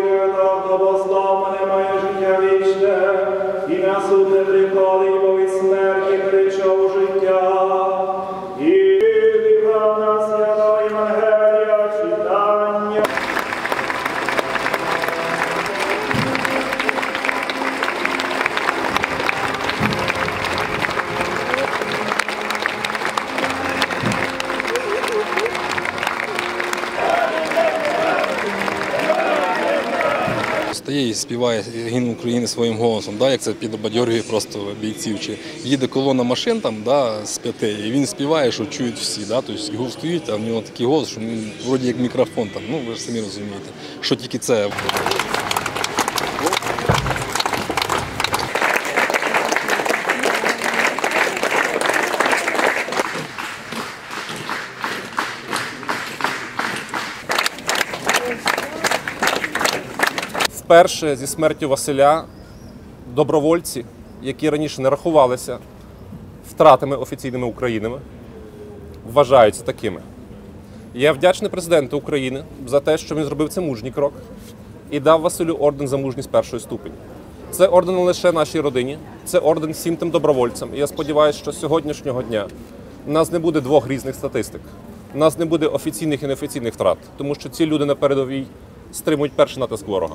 Юлію, та слава немає життя вічне, і нас не приколи. Стає і співає гімн України своїм голосом, да, як це підбадьорює просто бійців. Чи їде колона машин там, да, з п'яти, і він співає, що чують всі. Да, тобто його стоїть, а в нього такий голос, що він вроді як мікрофон там. Ну ви ж самі розумієте, що тільки це. Вперше зі смертю Василя добровольці, які раніше не рахувалися втратами офіційними Українами, вважаються такими. Я вдячний президенту України за те, що він зробив цей мужній крок і дав Василю орден за мужність першої ступені. Це орден не лише нашій родині, це орден всім тим добровольцям. І я сподіваюся, що з сьогоднішнього дня у нас не буде двох різних статистик. У нас не буде офіційних і неофіційних втрат, тому що ці люди на передовій стримують перший натиск ворога.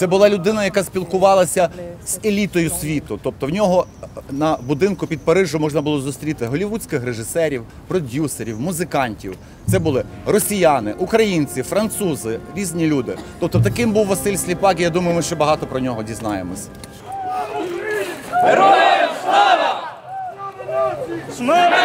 Це була людина, яка спілкувалася з елітою світу. Тобто в нього на будинку під Парижем можна було зустріти голівудських режисерів, продюсерів, музикантів. Це були росіяни, українці, французи, різні люди. Тобто таким був Василь Сліпак, і я думаю, ми ще багато про нього дізнаємось. Смерть ворогам!